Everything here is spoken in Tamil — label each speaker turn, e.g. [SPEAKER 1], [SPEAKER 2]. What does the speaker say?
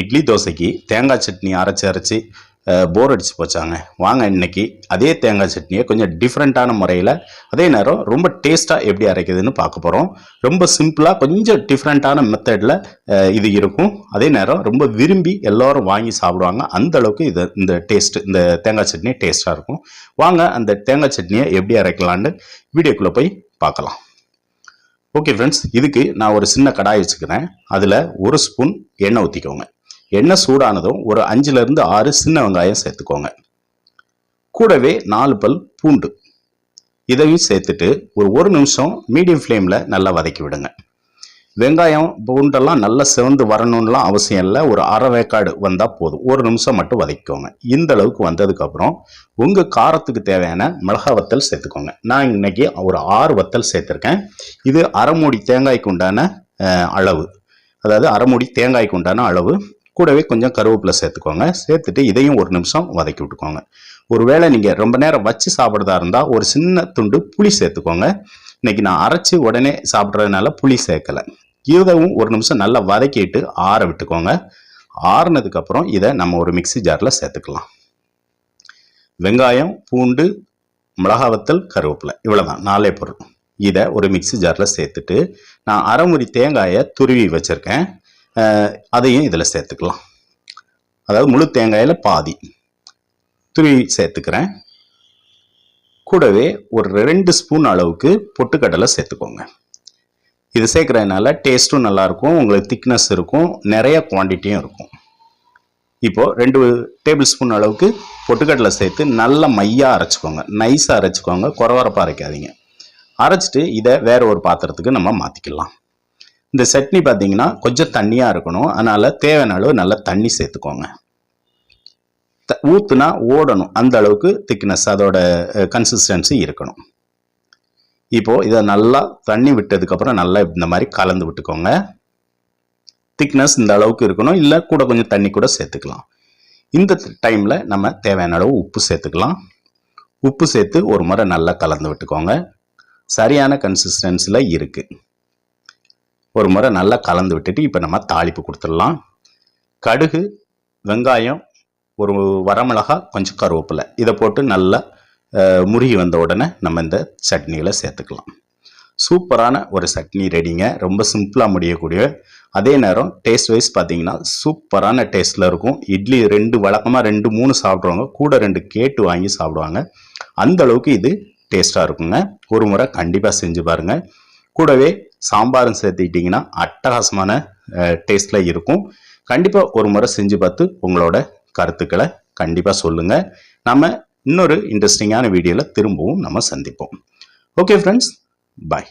[SPEAKER 1] இட்லி தோசைக்கு தேங்காய் சட்னி அரைச்சி அரைச்சி போர் அடிச்சு போச்சாங்க. வாங்க இன்னைக்கு அதே தேங்காய் சட்னியை கொஞ்சம் டிஃப்ரெண்ட்டான முறையில் அதே நேரம் ரொம்ப டேஸ்ட்டாக எப்படி அரைக்குதுன்னு பார்க்க போகிறோம் ரொம்ப சிம்பிளாக கொஞ்சம் டிஃப்ரெண்ட்டான மெத்தடில் இது இருக்கும். அதே நேரம் ரொம்ப விரும்பி எல்லோரும் வாங்கி சாப்பிடுவாங்க. அந்த அளவுக்கு இது இந்த டேஸ்ட் இந்த தேங்காய் சட்னி டேஸ்ட்டாக இருக்கும். வாங்க அந்த தேங்காய் சட்னியை எப்படி அரைக்கலான்னு வீடியோக்குள்ளே போய் பார்க்கலாம். ஓகே ஃப்ரெண்ட்ஸ் இதுக்கு நான் ஒரு சின்ன கடாய் வச்சுக்கிறேன். அதில் ஒரு ஸ்பூன் எண்ணெய் ஊற்றிக்கோங்க எண்ணெய் சூடானதும் ஒரு அஞ்சுலேருந்து ஆறு சின்ன வெங்காயம் சேர்த்துக்கோங்க. கூடவே நாலு பல் பூண்டு. இதையும் சேர்த்துட்டு ஒரு ஒரு நிமிஷம் மீடியம் ஃப்ளேமில் நல்லா வதக்கி விடுங்க. வெங்காயம் பூண்டெல்லாம் நல்லா சிவந்து வரணும்லாம் அவசியம் இல்லை. ஒரு அரை வேக்காடு வந்தால் போதும். ஒரு நிமிஷம் மட்டும் வதக்கிக்கோங்க. இந்த அளவுக்கு வந்ததுக்கப்புறம் உங்கள் காரத்துக்கு தேவையான மிளகா வத்தல் சேர்த்துக்கோங்க. நான் இன்னைக்கு ஒரு ஆறு வத்தல் சேர்த்துருக்கேன். இது அரை மூடி தேங்காய்க்கு உண்டான அளவு. அதாவது அரை மூடி தேங்காய்க்கு உண்டான அளவு. கூடவே கொஞ்சம் கருவேப்பிலை சேர்த்துக்கோங்க. சேர்த்துட்டு இதையும் ஒரு நிமிஷம் வதக்கி விட்டுக்கோங்க. ஒருவேளை நீங்கள் ரொம்ப நேரம் வச்சு சாப்பிட்றதா இருந்தால் ஒரு சின்ன துண்டு புளி சேர்த்துக்கோங்க. இன்னைக்கு நான் அரைச்சி உடனே சாப்பிட்றதுனால புளி சேர்க்கலை. இதுவும் ஒரு நிமிஷம் நல்லா வதக்கிட்டு ஆற விட்டுக்கோங்க. ஆறுனதுக்கப்புறம் இதை நம்ம ஒரு மிக்ஸி ஜாரில் சேர்த்துக்கலாம். வெங்காயம் பூண்டு மிளகா வத்தல் கருவேப்பிலை. இவ்வளோதான் நாலே பொருள். இதை ஒரு மிக்ஸி ஜாரில் சேர்த்துட்டு நான் அரைமுறி தேங்காயை துருவி வச்சுருக்கேன். அதையும் இதில் சேர்த்துக்கலாம். அதாவது முழு தேங்காயில் பாதி. துருவி சேர்த்துக்கிறேன். கூடவே ஒரு ரெண்டு ஸ்பூன் அளவுக்கு பொட்டுக்கடலை சேர்த்துக்கோங்க. இது சேர்க்குறதுனால டேஸ்ட்டும் நல்லாயிருக்கும் உங்களுக்கு திக்னஸ் இருக்கும் நிறைய குவான்டிட்டியும் இருக்கும். இப்போது ரெண்டு டேபிள் ஸ்பூன் அளவுக்கு பொட்டுக்கடலை சேர்த்து நல்லா மையாக அரைச்சிக்கோங்க. நைஸாக அரைச்சிக்கோங்க குறவரப்பாக அரைக்காதீங்க. அரைச்சிட்டு இதை வேறு ஒரு பாத்திரத்துக்கு நம்ம மாற்றிக்கலாம் இந்த சட்னி பார்த்தீங்கன்னா கொஞ்சம் தண்ணியாக இருக்கணும். அதனால் தேவையான அளவு நல்லா தண்ணி சேர்த்துக்கோங்க. த- ஊத்துனா ஓடணும். அந்த அளவுக்கு திக்னஸ் அதோட கன்சிஸ்டன்சி இருக்கணும். இப்போ இதை நல்லா தண்ணி விட்டதுக்கப்புறம் நல்லா இந்த மாதிரி கலந்து விட்டுக்கோங்க. திக்னஸ் இந்த அளவுக்கு இருக்கணும். இல்லை கூட கொஞ்சம் தண்ணி கூட சேர்த்துக்கலாம். இந்த டைமில் நம்ம தேவையான அளவு உப்பு சேர்த்துக்கலாம். உப்பு சேர்த்து ஒரு முறை நல்லா கலந்து விட்டுக்கோங்க. சரியான கன்சிஸ்டன்சியில் இருக்குது ஒரு முறை நல்லா கலந்து விட்டுட்டு இப்போ நம்ம தாளிப்பு கொடுத்துடலாம். கடுகு வெங்காயம் ஒரு வரமிளகா கொஞ்சம் கருவேப்பிலை. இதை போட்டு நல்லா முருகி வந்த உடனே நம்ம இந்த சட்னியில் சேர்த்துக்கலாம். சூப்பரான ஒரு சட்னி ரெடிங்க. ரொம்ப சிம்பிளாக முடியக்கூடிய. அதே நேரம் டேஸ்ட் வைஸ் பார்த்தீங்கன்னா சூப்பரான டேஸ்ட்டில் இருக்கும். இட்லி ரெண்டு வழக்கமாக ரெண்டு மூணு சாப்பிட்றவங்க கூட ரெண்டு கேட்டு வாங்கி சாப்பிடுவாங்க. அந்த அளவுக்கு இது டேஸ்ட்டாக இருக்குங்க. ஒரு முறை கண்டிப்பாக செஞ்சு பாருங்கள் கூடவே சாம்பாரும் சேர்த்துக்கிட்டிங்கன்னா அட்டகாசமான டேஸ்ட்டில் இருக்கும். கண்டிப்பாக ஒரு முறை செஞ்சு பார்த்து உங்களோட கருத்துக்களை கண்டிப்பாக சொல்லுங்கள் நம்ம இன்னொரு இன்ட்ரெஸ்டிங்கான வீடியோவில் திரும்பவும் நம்ம சந்திப்போம். Okay friends bye